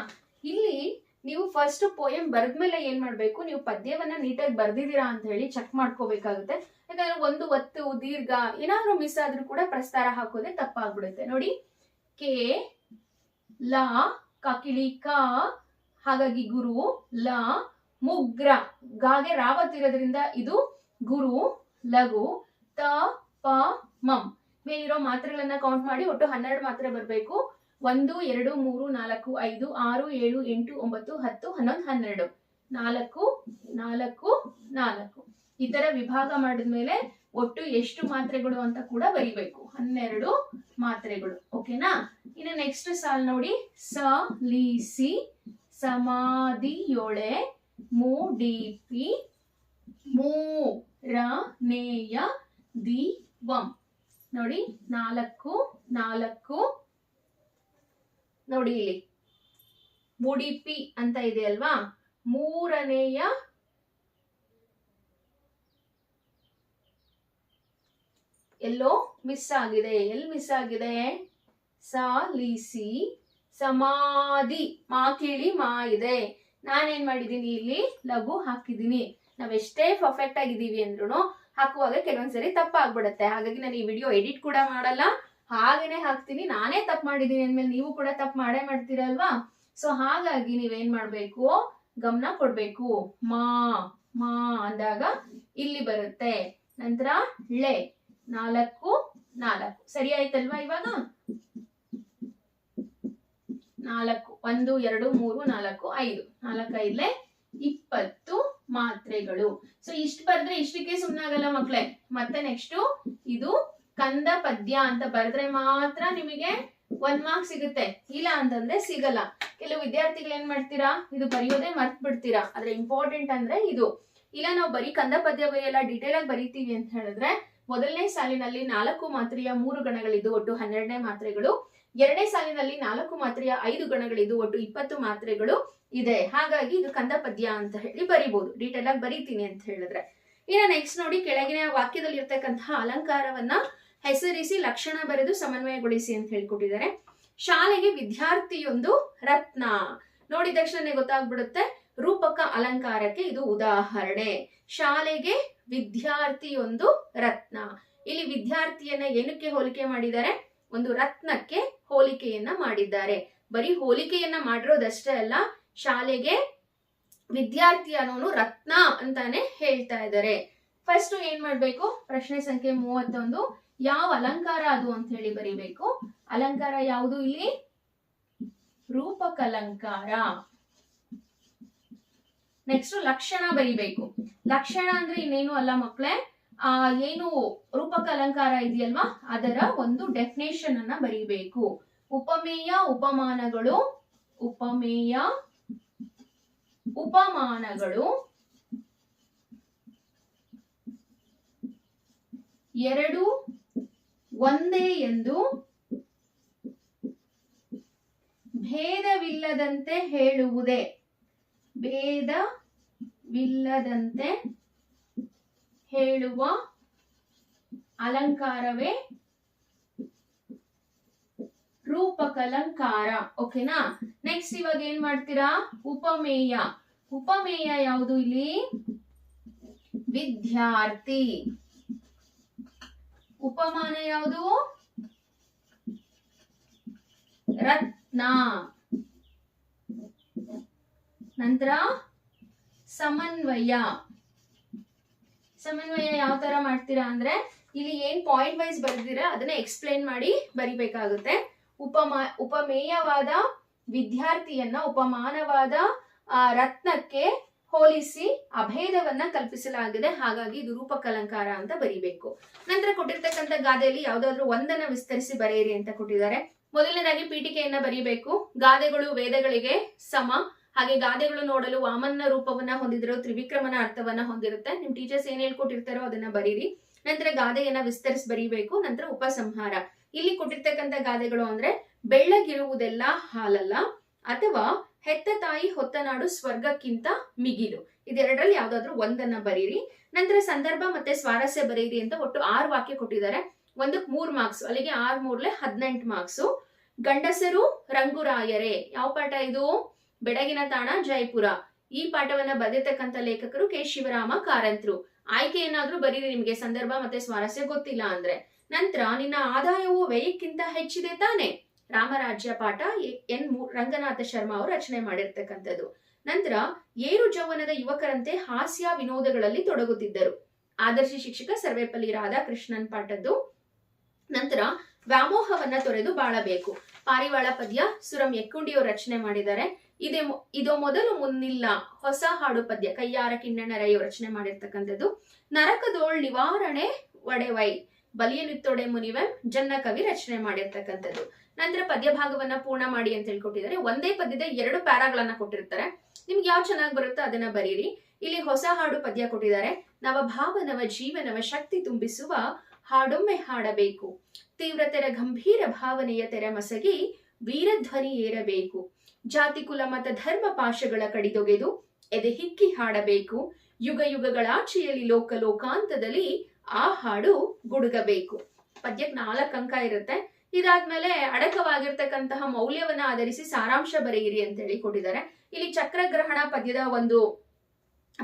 ಇಲ್ಲಿ ನೀವು ಫಸ್ಟ್ ಪೋಯಂ ಬರೆದ್ಮೇಲೆ ಏನ್ ಮಾಡ್ಬೇಕು? ನೀವು ಪದ್ಯವನ್ನ ನೀಟಾಗಿ ಬರ್ದಿದ್ದೀರಾ ಅಂತ ಹೇಳಿ ಚೆಕ್ ಮಾಡ್ಕೋಬೇಕಾಗುತ್ತೆ. ಯಾಕಂದ್ರೆ ಒಂದು ಒತ್ತು, ದೀರ್ಘ, ಏನಾದ್ರೂ ಮಿಸ್ ಆದ್ರೂ ಕೂಡ ಪ್ರಸ್ತಾರ ಹಾಕೋದೆ ತಪ್ಪಾಗ್ಬಿಡುತ್ತೆ. ನೋಡಿ, ಕೆ, ಲ, ಕಕಿಳಿ, ಕ, ಹಾಗಾಗಿ ಗುರು, ಲ, ಮುಗ್ರ. ಗಾಗೆ ರಾವತ್ ಇರೋದ್ರಿಂದ ಇದು ಗುರು, ಲಘು, ತ, ಪ, ಮಂ. ಮೇಲಿರೋ ಮಾತ್ರೆಗಳನ್ನ ಕೌಂಟ್ ಮಾಡಿ ಒಟ್ಟು ಹನ್ನೆರಡು ಮಾತ್ರೆ ಬರಬೇಕು. ಒಂದು, ಎರಡು, ಮೂರು, ನಾಲ್ಕು, ಐದು, ಆರು, ಏಳು, ಎಂಟು, ಒಂಬತ್ತು, ಹತ್ತು, ಹನ್ನೊಂದು, ಹನ್ನೆರಡು. ನಾಲ್ಕು ನಾಲ್ಕು ನಾಲ್ಕು. ಈ ತರ ವಿಭಾಗ ಮಾಡಿದ್ಮೇಲೆ ಒಟ್ಟು ಎಷ್ಟು ಮಾತ್ರೆಗಳು ಅಂತ ಕೂಡ ಬರಿಬೇಕು. ಹನ್ನೆರಡು ಮಾತ್ರೆಗಳು. ಓಕೆನಾ? ಇನ್ನು ನೆಕ್ಸ್ಟ್ ಸಾಲ್ ನೋಡಿ. ಸ, ಲಿ ಮೂ ರ, ನೇಯ, ದಿ ದಿವಂ ನೋಡಿ, ನಾಲ್ಕು ನಾಲ್ಕು. ನೋಡಿ ಇಲ್ಲಿ. ಮುಡಿಪಿ ಅಂತ ಇದೆ ಅಲ್ವಾ? ಮೂರನೆಯ ಎಲ್ಲೋ ಮಿಸ್ ಆಗಿದೆ. ಎಲ್ಲಿ ಮಿಸ್ ಆಗಿದೆ? ಸಾಲಿಸಿ ಸಮಾಧಿ. ಮಾ ಕೇಳಿ ಮಾ ಇದೆ. ನಾನೇನ್ ಮಾಡಿದೀನಿ ಇಲ್ಲಿ? ಲಘು ಹಾಕಿದೀನಿ ನಾವೆಷ್ಟೇ ಪರ್ಫೆಕ್ಟ್ ಆಗಿದ್ದೀವಿ ಅಂದ್ರೂ ಹಾಕುವಾಗ ಕೆಲವೊಂದ್ಸರಿ ತಪ್ಪಾಗ್ಬಿಡತ್ತೆ. ಹಾಗಾಗಿ ನಾನು ಈ ವಿಡಿಯೋ ಎಡಿಟ್ ಕೂಡ ಮಾಡಲ್ಲ. ಹಾಗೇನೆ ಹಾಕ್ತೀನಿ. ನಾನೇ ತಪ್ಪು ಮಾಡಿದೀನಿ ಅಂದ್ಮೇಲೆ ನೀವು ಕೂಡ ತಪ್ಪು ಮಾಡೇ ಮಾಡ್ತೀರಲ್ವಾ ಸೊ ಹಾಗಾಗಿ ನೀವೇನ್ ಮಾಡ್ಬೇಕು? ಗಮನ ಕೊಡ್ಬೇಕು. ಮಾ ಮಾ ಅಂದಾಗ ಇಲ್ಲಿ ಬರುತ್ತೆ. ನಂತರ ಳೆ. ನಾಲ್ಕು ನಾಲ್ಕು. ಸರಿ ಆಯ್ತಲ್ವಾ ಇವಾಗ? ನಾಲ್ಕು. ಒಂದು, ಎರಡು, ಮೂರು, ನಾಲ್ಕು, ಐದು. ನಾಲ್ಕು ಐದ್ಲೆ ಇಪ್ಪತ್ತು. ಮಾತ್ರೆಗಳು. ಸೊ ಇಷ್ಟು ಬರೆದ್ರೆ ಇಷ್ಟಕ್ಕೆ ಸುಮ್ಮನಾಗಲ್ಲ ಮಕ್ಳೆ. ಮತ್ತೆ ನೆಕ್ಸ್ಟ್ ಇದು ಕಂದ ಪದ್ಯ ಅಂತ ಬರೆದ್ರೆ ಮಾತ್ರ ನಿಮಗೆ ಒನ್ ಮಾರ್ಕ್ ಸಿಗುತ್ತೆ. ಇಲ್ಲ ಅಂತಂದ್ರೆ ಸಿಗಲ್ಲ. ಕೆಲವು ವಿದ್ಯಾರ್ಥಿಗಳು ಏನ್ ಮಾಡ್ತೀರಾ? ಇದು ಬರೆಯೋದೇ ಮರ್ತ್ ಬಿಡ್ತೀರಾ ಆದ್ರೆ ಇಂಪಾರ್ಟೆಂಟ್ ಅಂದ್ರೆ ಇದು. ಇಲ್ಲ ನಾವು ಬರೀ ಕಂದ ಪದ್ಯ ಬರೆಯಲ್ಲ ಡೀಟೇಲ್ ಆಗಿ ಬರೀತೀವಿ ಅಂತ ಹೇಳಿದ್ರೆ ಮೊದಲನೇ ಸಾಲಿನಲ್ಲಿ ನಾಲ್ಕು ಮಾತ್ರೆಯ ಮೂರು ಗಣಗಳಿದ್ದು ಒಟ್ಟು ಹನ್ನೆರಡನೇ ಮಾತ್ರೆಗಳು. ಎರಡನೇ ಸಾಲಿನಲ್ಲಿ ನಾಲ್ಕು ಮಾತ್ರೆಯ ಐದು ಗಣಗಳಿದ್ದು ಒಟ್ಟು ಇಪ್ಪತ್ತು ಮಾತ್ರೆಗಳು. ಇದೆ. ಹಾಗಾಗಿ ಇದು ಕಂದ ಪದ್ಯ ಅಂತ ಹೇಳಿ ಬರಿಬಹುದು ಡೀಟೇಲ್ ಆಗಿ ಬರೀತೀನಿ ಅಂತ ಹೇಳಿದ್ರೆ. ಇನ್ನು ನೆಕ್ಸ್ಟ್ ನೋಡಿ ಕೆಳಗಿನ ವಾಕ್ಯದಲ್ಲಿ ಇರ್ತಕ್ಕಂತಹ ಅಲಂಕಾರವನ್ನ ಹೆಸರಿಸಿ ಲಕ್ಷಣ ಬರೆದು ಸಮನ್ವಯಗೊಳಿಸಿ ಅಂತ ಹೇಳ್ಕೊಟ್ಟಿದ್ದಾರೆ. ಶಾಲೆಗೆ ವಿದ್ಯಾರ್ಥಿಯೊಂದು ರತ್ನ. ನೋಡಿದ ತಕ್ಷಣ ಗೊತ್ತಾಗ್ಬಿಡುತ್ತೆ. ರೂಪಕ ಅಲಂಕಾರಕ್ಕೆ ಇದು ಉದಾಹರಣೆ. ಶಾಲೆಗೆ ವಿದ್ಯಾರ್ಥಿಯೊಂದು ರತ್ನ. ಇಲ್ಲಿ ವಿದ್ಯಾರ್ಥಿಯನ್ನ ಏನಕ್ಕೆ ಹೋಲಿಕೆ ಮಾಡಿದ್ದಾರೆ? ಒಂದು ರತ್ನಕ್ಕೆ ಹೋಲಿಕೆಯನ್ನ ಮಾಡಿದ್ದಾರೆ. ಬರೀ ಹೋಲಿಕೆಯನ್ನ ಮಾಡಿರೋದಷ್ಟೇ ಅಲ್ಲ ಶಾಲೆಗೆ ವಿದ್ಯಾರ್ಥಿ ಅನ್ನೋನು ರತ್ನ ಅಂತಾನೆ ಹೇಳ್ತಾ ಇದ್ದಾರೆ ಫಸ್ಟ್ ಏನ್ ಮಾಡ್ಬೇಕು? ಪ್ರಶ್ನೆ ಸಂಖ್ಯೆ ಮೂವತ್ತೊಂದು. ಯಾವ ಅಲಂಕಾರ ಅದು ಅಂತ ಹೇಳಿ ಬರಿಬೇಕು. ಅಲಂಕಾರ ಯಾವುದು ಇಲ್ಲಿ? ರೂಪಕಲಂಕಾರ. ನೆಕ್ಸ್ಟ್ ಲಕ್ಷಣ ಬರಿಬೇಕು. ಲಕ್ಷಣ ಅಂದ್ರೆ ಇನ್ನೇನು ಅಲ್ಲ ಮಕ್ಕಳೇ ಆ, ಏನು ರೂಪಕ ಅಲಂಕಾರ ಇದೆಯಲ್ವಾ? ಅದರ ಒಂದು ಡೆಫಿನೇಷನ್ ಅನ್ನ ಬರೀಬೇಕು. ಉಪಮೇಯ ಉಪಮಾನಗಳು, ಉಪಮೇಯ ಉಪಮಾನಗಳು ಎರಡು ಒಂದೇ ಎಂದು ಭೇದವಿಲ್ಲದಂತೆ ಹೇಳುವುದೇ. ಭೇದವಿಲ್ಲದಂತೆ ಹೇಳುವ ಅಲಂಕಾರವೇ ರೂಪಕಲಂಕಾರ ಓಕೆನಾ ನೆಕ್ಸ್ಟ್ ಇವಾಗ ಏನ್ ಮಾಡ್ತೀರಾ? ಉಪಮೇಯ. ಉಪಮೇಯ ಯಾವುದು ಇಲ್ಲಿ? ವಿದ್ಯಾರ್ಥಿ. ಉಪಮಾನ ಯಾವುದು? ರತ್ನ. ನಂತರ ಸಮನ್ವಯ. ಸಮನ್ವಯ ಯಾವ ತರ ಮಾಡ್ತೀರಾ ಅಂದ್ರೆ, ಇಲ್ಲಿ ಏನ್ ಪಾಯಿಂಟ್ ವೈಸ್ ಬರ್ದಿರ, ಅದನ್ನ ಎಕ್ಸ್ಪ್ಲೇನ್ ಮಾಡಿ ಬರಿಬೇಕಾಗುತ್ತೆ. ಉಪಮಾ, ಉಪಮೇಯವಾದ ವಿದ್ಯಾರ್ಥಿಯನ್ನ, ಉಪಮಾನವಾದ ರತ್ನಕ್ಕೆ ಹೋಲಿಸಿ ಅಭೇದವನ್ನ ಕಲ್ಪಿಸಲಾಗಿದೆ. ಹಾಗಾಗಿ ಇದು ರೂಪಕಲಂಕಾರ ಅಂತ ಬರಿಬೇಕು. ನಂತರ ಕೊಟ್ಟಿರ್ತಕ್ಕಂಥ ಗಾದೆಯಲ್ಲಿ ಯಾವ್ದಾದ್ರು ಒಂದನ್ನ ವಿಸ್ತರಿಸಿ ಬರೆಯಿರಿ ಅಂತ ಕೊಟ್ಟಿದ್ದಾರೆ. ಮೊದಲನೇದಾಗಿ ಪೀಠಿಕೆಯನ್ನ ಬರೀಬೇಕು. ಗಾದೆಗಳು ವೇದಗಳಿಗೆ ಸಮ. ಹಾಗೆ ಗಾದೆಗಳು ನೋಡಲು ವಾಮನ ರೂಪವನ್ನ ಹೊಂದಿದ್ರು, ತ್ರಿವಿಕ್ರಮನ ಅರ್ಥವನ್ನ ಹೊಂದಿರುತ್ತೆ. ನಿಮ್ ಟೀಚರ್ಸ್ ಏನ್ ಹೇಳ್ಕೊಟ್ಟಿರ್ತಾರೋ ಅದನ್ನ ಬರೀರಿ. ನಂತರ ಗಾದೆಯನ್ನ ವಿಸ್ತರಿಸಿ ಬರೀಬೇಕು. ನಂತರ ಉಪಸಂಹಾರ. ಇಲ್ಲಿ ಕೊಟ್ಟಿರ್ತಕ್ಕಂಥ ಗಾದೆಗಳು ಅಂದ್ರೆ ಬೆಳ್ಳಗಿರುವುದೆಲ್ಲ ಹಾಲಲ್ಲ ಅಥವಾ ಹೆತ್ತ ತಾಯಿ ಹೊತ್ತ ನಾಡು ಸ್ವರ್ಗಕ್ಕಿಂತ ಮಿಗಿಲು. ಇದೆರಡರಲ್ಲಿ ಯಾವ್ದಾದ್ರು ಒಂದನ್ನ ಬರೀರಿ. ನಂತರ ಸಂದರ್ಭ ಮತ್ತೆ ಸ್ವಾರಸ್ಯ ಬರೀರಿ ಅಂತ ಒಟ್ಟು ಆರು ವಾಕ್ಯ ಕೊಟ್ಟಿದ್ದಾರೆ. ಒಂದಕ್ಕೆ ಮೂರ್ ಮಾರ್ಕ್ಸ್ ಅಲ್ಲಿಗೆ ಆರ್ ಮೂರ್ಲೆ ಹದಿನೆಂಟು ಮಾರ್ಕ್ಸ್ ಗಂಡಸರು ರಂಗುರಾಯರೇ. ಯಾವ ಪಾಠ ಇದು? ಬೆಡಗಿನ ತಾಣ ಜೈಪುರ ಈ ಪಾಠವನ್ನ ಬರೆದಿರ್ತಕ್ಕಂಥ ಲೇಖಕರು ಕೆ. ಶಿವರಾಮ ಕಾರಂತ್ರು. ಆಯ್ಕೆ ಏನಾದ್ರೂ ಬರೀರಿ, ನಿಮಗೆ ಸಂದರ್ಭ ಮತ್ತೆ ಸ್ವಾರಸ್ಯ ಗೊತ್ತಿಲ್ಲ ಅಂದ್ರೆ ನಂತರ ನಿನ್ನ ಆದಾಯವು ವ್ಯಯಕ್ಕಿಂತ ಹೆಚ್ಚಿದೆ ತಾನೆ. ರಾಮರಾಜ್ಯ ಪಾಠ ಎನ್ ರಂಗನಾಥ ಶರ್ಮಾ ಅವರು ರಚನೆ ಮಾಡಿರ್ತಕ್ಕಂಥದ್ದು. ನಂತರ ಏರು ಜೌವನದ ಯುವಕರಂತೆ ಹಾಸ್ಯ ವಿನೋದಗಳಲ್ಲಿ ತೊಡಗುತ್ತಿದ್ದರು. ಆದರ್ಶ ಶಿಕ್ಷಕ ಸರ್ವೇಪಲ್ಲಿ ರಾಧಾಕೃಷ್ಣನ್ ಪಾಠದ್ದು. ನಂತರ ವ್ಯಾಮೋಹವನ್ನ ತೊರೆದು ಬಾಳಬೇಕು. ಪಾರಿವಾಳ ಪದ್ಯ ಸುರಂ ಎಕ್ಕುಂಡಿಯವರು ರಚನೆ ಮಾಡಿದ್ದಾರೆ. ಇದೇ ಇದು ಮೊದಲು ಮುನ್ನಿಲ್ಲ ಹೊಸ ಹಾಡು ಪದ್ಯ, ಕೈಯಾರ ಕಿಣ್ಣಣ್ಣರಾಯ ರಚನೆ ಮಾಡಿರ್ತಕ್ಕಂಥದ್ದು. ನರಕದೋಳ್ ನಿವಾರಣೆ ಒಡೆವೈ, ಬಲಿಯನಿತ್ತೊಡೆ ಮುನಿವೆ, ಜನ್ನ ಕವಿ ರಚನೆ ಮಾಡಿರ್ತಕ್ಕಂಥದ್ದು. ನಂತರ ಪದ್ಯ ಭಾಗವನ್ನ ಪೂರ್ಣ ಮಾಡಿ ಅಂತ ಹೇಳ್ಕೊಟ್ಟಿದ್ದಾರೆ. ಒಂದೇ ಪದ್ಯದ ಎರಡು ಪ್ಯಾರಾಗಳನ್ನ ಕೊಟ್ಟಿರ್ತಾರೆ. ನಿಮ್ಗೆ ಯಾವ ಚೆನ್ನಾಗಿ ಬರುತ್ತೋ ಅದನ್ನ ಬರೀರಿ. ಇಲ್ಲಿ ಹೊಸ ಹಾಡು ಪದ್ಯ ಕೊಟ್ಟಿದ್ದಾರೆ. ನವ ಭಾವ, ನವ ಜೀವ, ನವ ಶಕ್ತಿ ತುಂಬಿಸುವ ಹಾಡೊಮ್ಮೆ ಹಾಡಬೇಕು. ತೀವ್ರತೆರ ಗಂಭೀರ ಭಾವನೆಯ ತೆರೆ ಮಸಗಿ ವೀರಧ್ವನಿ ಏರಬೇಕು. ಜಾತಿ, ಕುಲ, ಮತ, ಧರ್ಮ ಪಾಶಗಳ ಕಡಿದೊಗೆದು ಎದೆ ಹಿಕ್ಕಿ ಹಾಡಬೇಕು. ಯುಗ ಯುಗಗಳಾಚೆಯಲ್ಲಿ ಲೋಕ, ಲೋಕಾಂತದಲ್ಲಿ ಆ ಹಾಡು ಗುಡುಗಬೇಕು. ಪದ್ಯಕ್ಕೆ ನಾಲ್ಕು ಅಂಕ ಇರುತ್ತೆ. ಇದಾದ್ಮೇಲೆ ಅಡಕವಾಗಿರ್ತಕ್ಕಂತಹ ಮೌಲ್ಯವನ್ನ ಆಧರಿಸಿ ಸಾರಾಂಶ ಬರೆಯಿರಿ ಅಂತ ಹೇಳಿ ಕೊಟ್ಟಿದ್ದಾರೆ. ಇಲ್ಲಿ ಚಕ್ರಗ್ರಹಣ ಪದ್ಯದ ಒಂದು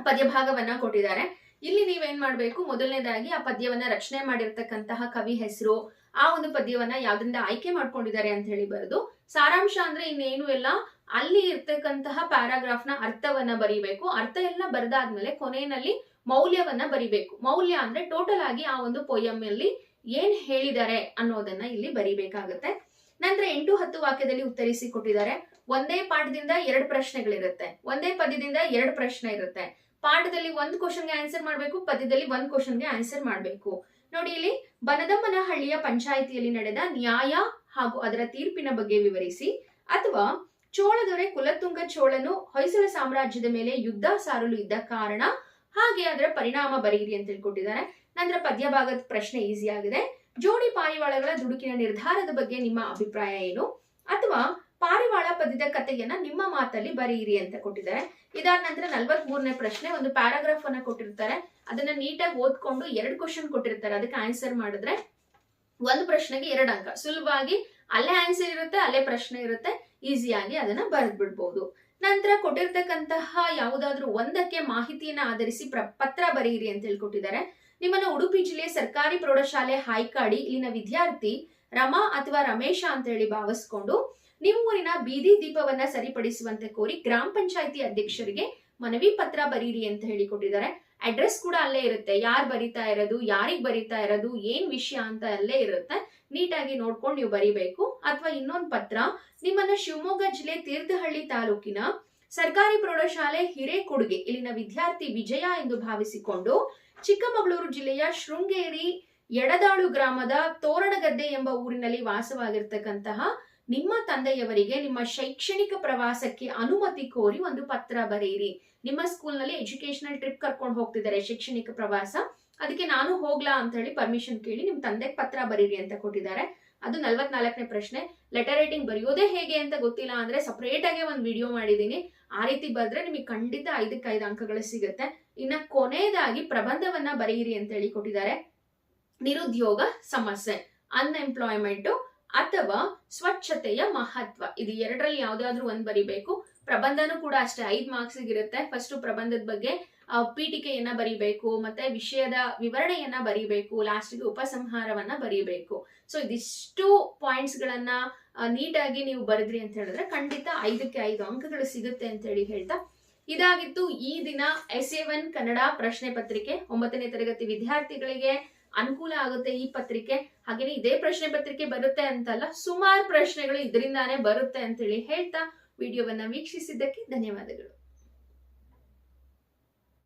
ಪದ್ಯ ಭಾಗವನ್ನ ಕೊಟ್ಟಿದ್ದಾರೆ. ಇಲ್ಲಿ ನೀವೇನ್ ಮಾಡ್ಬೇಕು? ಮೊದಲನೇದಾಗಿ ಆ ಪದ್ಯವನ್ನ ರಚನೆ ಮಾಡಿರ್ತಕ್ಕಂತಹ ಕವಿ ಹೆಸರು ಆ ಒಂದು ಪದ್ಯವನ್ನ ಯಾವ್ದ್ರಿಂದ ಆಯ್ಕೆ ಮಾಡ್ಕೊಂಡಿದ್ದಾರೆ ಅಂತ ಹೇಳಿ ಬರೆದು, ಸಾರಾಂಶ ಅಂದ್ರೆ ಇನ್ನೇನು ಎಲ್ಲ ಅಲ್ಲಿ ಇರ್ತಕ್ಕಂತಹ ಪ್ಯಾರಾಗ್ರಾಫ್ನ ಅರ್ಥವನ್ನ ಬರಿಬೇಕು. ಅರ್ಥ ಎಲ್ಲ ಬರೆದಾದ್ಮೇಲೆ ಕೊನೆಯಲ್ಲಿ ಮೌಲ್ಯವನ್ನ ಬರಿಬೇಕು. ಮೌಲ್ಯ ಅಂದ್ರೆ ಟೋಟಲ್ ಆಗಿ ಆ ಒಂದು ಪೊಯಮ್ ಅಲ್ಲಿ ಏನ್ ಹೇಳಿದ್ದಾರೆ ಅನ್ನೋದನ್ನ ಇಲ್ಲಿ ಬರಿಬೇಕಾಗತ್ತೆ. ನಂತರ ಎಂಟು ಹತ್ತು ವಾಕ್ಯದಲ್ಲಿ ಉತ್ತರಿಸಿ ಕೊಟ್ಟಿದ್ದಾರೆ. ಒಂದೇ ಪಾಠದಿಂದ ಎರಡು ಪ್ರಶ್ನೆಗಳಿರುತ್ತೆ. ಒಂದೇ ಪದ್ಯದಿಂದ ಎರಡು ಪ್ರಶ್ನೆ ಇರುತ್ತೆ. ಪಾಠದಲ್ಲಿ ಒಂದು ಕ್ವಶನ್ಗೆ ಆನ್ಸರ್ ಮಾಡ್ಬೇಕು, ಪದ್ಯದಲ್ಲಿ ಒಂದು ಕ್ವಶನ್ಗೆ ಆನ್ಸರ್ ಮಾಡ್ಬೇಕು. ನೋಡಿ ಇಲ್ಲಿ ಬನದಮ್ಮನಹಳ್ಳಿಯ ಪಂಚಾಯಿತಿಯಲ್ಲಿ ನಡೆದ ನ್ಯಾಯ ಹಾಗೂ ಅದರ ತೀರ್ಪಿನ ಬಗ್ಗೆ ವಿವರಿಸಿ, ಅಥವಾ ಚೋಳದೊರೆ ಕುಲತುಂಗ ಚೋಳನು ಹೊಯ್ಸಳ ಸಾಮ್ರಾಜ್ಯದ ಮೇಲೆ ಯುದ್ಧ ಸಾರಲು ಇದ್ದ ಕಾರಣ ಹಾಗೆ ಅದರ ಪರಿಣಾಮ ಬರೀರಿ ಅಂತ ಹೇಳ್ಕೊಟ್ಟಿದ್ದಾರೆ. ನಂತರ ಪದ್ಯ ಭಾಗದ ಪ್ರಶ್ನೆ ಈಸಿ ಆಗಿದೆ ಜೋಡಿ ಪಾರಿವಾಳಗಳ ದುಡುಕಿನ ನಿರ್ಧಾರದ ಬಗ್ಗೆ ನಿಮ್ಮ ಅಭಿಪ್ರಾಯ ಏನು? ಅಥವಾ ಪಾರಿವಾಳ ಪದ್ಯದ ಕಥೆಯನ್ನ ನಿಮ್ಮ ಮಾತಲ್ಲಿ ಬರೆಯಿರಿ ಅಂತ ಕೊಟ್ಟಿದ್ದಾರೆ. ಇದಾದ ನಂತರ ನಲ್ವತ್ ಮೂರನೇ ಪ್ರಶ್ನೆ ಒಂದು ಪ್ಯಾರಾಗ್ರಾಫ್ ಅನ್ನ ಕೊಟ್ಟಿರ್ತಾರೆ. ಅದನ್ನ ನೀಟಾಗಿ ಓದ್ಕೊಂಡು ಎರಡು ಕ್ವಶನ್ ಕೊಟ್ಟಿರ್ತಾರೆ. ಅದಕ್ಕೆ ಆನ್ಸರ್ ಮಾಡಿದ್ರೆ ಒಂದು ಪ್ರಶ್ನೆಗೆ ಎರಡು ಅಂಕ. ಸುಲಭವಾಗಿ ಅಲ್ಲೇ ಆನ್ಸರ್ ಇರುತ್ತೆ, ಅಲ್ಲೇ ಪ್ರಶ್ನೆ ಇರುತ್ತೆ. ಈಸಿಯಾಗಿ ಅದನ್ನ ಬರೆದ್ ಬಿಡ್ಬೋದು ನಂತರ ಕೊಟ್ಟಿರ್ತಕ್ಕಂತಹ ಯಾವುದಾದ್ರೂ ಒಂದಕ್ಕೆ ಮಾಹಿತಿಯನ್ನ ಆಧರಿಸಿ ಪತ್ರ ಬರೆಯಿರಿ ಅಂತ ಹೇಳ್ಕೊಟ್ಟಿದ್ದಾರೆ. ನಿಮ್ಮನ್ನ ಉಡುಪಿ ಜಿಲ್ಲೆ ಸರ್ಕಾರಿ ಪ್ರೌಢಶಾಲೆ, ಹಾಯ್ಕಾಡಿ ಇಲ್ಲಿನ ವಿದ್ಯಾರ್ಥಿ ರಮಾ ಅಥವಾ ರಮೇಶ ಅಂತ ಹೇಳಿ ಭಾವಿಸ್ಕೊಂಡು ನಿಮ್ಮೂರಿನ ಬೀದಿ ದೀಪವನ್ನ ಸರಿಪಡಿಸುವಂತೆ ಕೋರಿ ಗ್ರಾಮ ಪಂಚಾಯತಿ ಅಧ್ಯಕ್ಷರಿಗೆ ಮನವಿ ಪತ್ರ ಬರೀರಿ ಅಂತ ಹೇಳಿ ಕೊಟ್ಟಿದ್ದಾರೆ ಅಡ್ರೆಸ್ ಕೂಡ ಅಲ್ಲೇ ಇರುತ್ತೆ. ಯಾರು ಬರಿತಾ ಇರೋದು, ಯಾರಿಗೆ ಬರಿತಾ ಇರೋದು, ಏನ್ ವಿಷಯ ಅಂತ ಅಲ್ಲೇ ಇರುತ್ತೆ. ನೀಟಾಗಿ ನೋಡ್ಕೊಂಡು ನೀವು ಬರಿಬೇಕು. ಅಥವಾ ಇನ್ನೊಂದು ಪತ್ರ, ನಿಮ್ಮನ್ನ ಶಿವಮೊಗ್ಗ ಜಿಲ್ಲೆ ತೀರ್ಥಹಳ್ಳಿ ತಾಲೂಕಿನ ಸರ್ಕಾರಿ ಪ್ರೌಢಶಾಲೆ ಹಿರೇಕೊಡುಗೆ, ಇಲ್ಲಿನ ವಿದ್ಯಾರ್ಥಿ ವಿಜಯ ಎಂದು ಭಾವಿಸಿಕೊಂಡು ಚಿಕ್ಕಮಗಳೂರು ಜಿಲ್ಲೆಯ ಶೃಂಗೇರಿ ಎಡದಾಳು ಗ್ರಾಮದ ತೋರಣಗದ್ದೆ ಎಂಬ ಊರಿನಲ್ಲಿ ವಾಸವಾಗಿರ್ತಕ್ಕಂತಹ ನಿಮ್ಮ ತಂದೆಯವರಿಗೆ ನಿಮ್ಮ ಶೈಕ್ಷಣಿಕ ಪ್ರವಾಸಕ್ಕೆ ಅನುಮತಿ ಕೋರಿ ಒಂದು ಪತ್ರ ಬರೆಯಿರಿ. ನಿಮ್ಮ ಸ್ಕೂಲ್ನಲ್ಲಿ ಎಜುಕೇಶನಲ್ ಟ್ರಿಪ್ ಕರ್ಕೊಂಡು ಹೋಗ್ತಿದ್ದಾರೆ ಶೈಕ್ಷಣಿಕ ಪ್ರವಾಸ. ಅದಕ್ಕೆ ನಾನು ಹೋಗ್ಲಾ ಅಂತ ಹೇಳಿ ಪರ್ಮಿಷನ್ ಕೇಳಿ ನಿಮ್ ತಂದೆಗೆ ಪತ್ರ ಬರೀರಿ ಅಂತ ಕೊಟ್ಟಿದ್ದಾರೆ. ಅದು ನಲ್ವತ್ನಾಲ್ಕನೇ ಪ್ರಶ್ನೆ. ಲೆಟರ್ ರೈಟಿಂಗ್ ಬರೆಯೋದೇ ಹೇಗೆ ಅಂತ ಗೊತ್ತಿಲ್ಲ ಅಂದ್ರೆ ಸಪರೇಟ್ ಆಗಿ ಒಂದು ವಿಡಿಯೋ ಮಾಡಿದ್ದೀನಿ. ಆ ರೀತಿ ಬರೆದ್ರೆ ನಿಮಗೆ ಖಂಡಿತ ಐದಕ್ಕೆ ಐದು ಅಂಕಗಳು ಸಿಗುತ್ತೆ. ಇನ್ನ ಕೊನೆಯದಾಗಿ ಪ್ರಬಂಧವನ್ನ ಬರೆಯಿರಿ ಅಂತ ಹೇಳಿ ಕೊಟ್ಟಿದ್ದಾರೆ. ನಿರುದ್ಯೋಗ ಸಮಸ್ಯೆ ಅನ್ಎಂಪ್ಲಾಯ್ಮೆಂಟ್ ಅಥವಾ ಸ್ವಚ್ಛತೆಯ ಮಹತ್ವ. ಇದು ಎರಡರಲ್ಲಿ ಯಾವ್ದಾದ್ರು ಒಂದ್ ಬರಿಬೇಕು. ಪ್ರಬಂಧನೂ ಕೂಡ ಅಷ್ಟೇ. ಐದ್ ಮಾರ್ಕ್ಸ್ ಇರುತ್ತೆ. ಫಸ್ಟ್ ಪ್ರಬಂಧದ ಬಗ್ಗೆ ಪೀಠಿಕೆಯನ್ನ ಬರಿಬೇಕು, ಮತ್ತೆ ವಿಷಯದ ವಿವರಣೆಯನ್ನ ಬರಿಬೇಕು ಲಾಸ್ಟ್ಗೆ ಉಪಸಂಹಾರವನ್ನ ಬರಿಬೇಕು. ಸೊ ಇದಿಷ್ಟು ಪಾಯಿಂಟ್ಸ್ ಗಳನ್ನ ನೀಟಾಗಿ ನೀವು ಬರೆದ್ರಿ ಅಂತ ಹೇಳಿದ್ರೆ ಖಂಡಿತ ಐದಕ್ಕೆ ಐದು ಅಂಕಗಳು ಸಿಗುತ್ತೆ ಅಂತ ಹೇಳಿ ಹೇಳ್ತಾ. ಇದಾಗಿತ್ತು ಈ ದಿನ ಎಸ್ ಎ ಒನ್ ಕನ್ನಡ ಪ್ರಶ್ನೆ ಪತ್ರಿಕೆ. ಒಂಬತ್ತನೇ ತರಗತಿ ವಿದ್ಯಾರ್ಥಿಗಳಿಗೆ ಅನುಕೂಲ ಆಗುತ್ತೆ ಈ ಪತ್ರಿಕೆ. ಹಾಗೇನೆ ಇದೇ ಪ್ರಶ್ನೆ ಪತ್ರಿಕೆ ಬರುತ್ತೆ ಅಂತಲ್ಲ, ಸುಮಾರು ಪ್ರಶ್ನೆಗಳು ಇದರಿಂದಾನೇ ಬರುತ್ತೆ ಅಂತ ಹೇಳಿ ಹೇಳ್ತಾ ವಿಡಿಯೋವನ್ನ ವೀಕ್ಷಿಸಿದ್ದಕ್ಕೆ ಧನ್ಯವಾದಗಳು.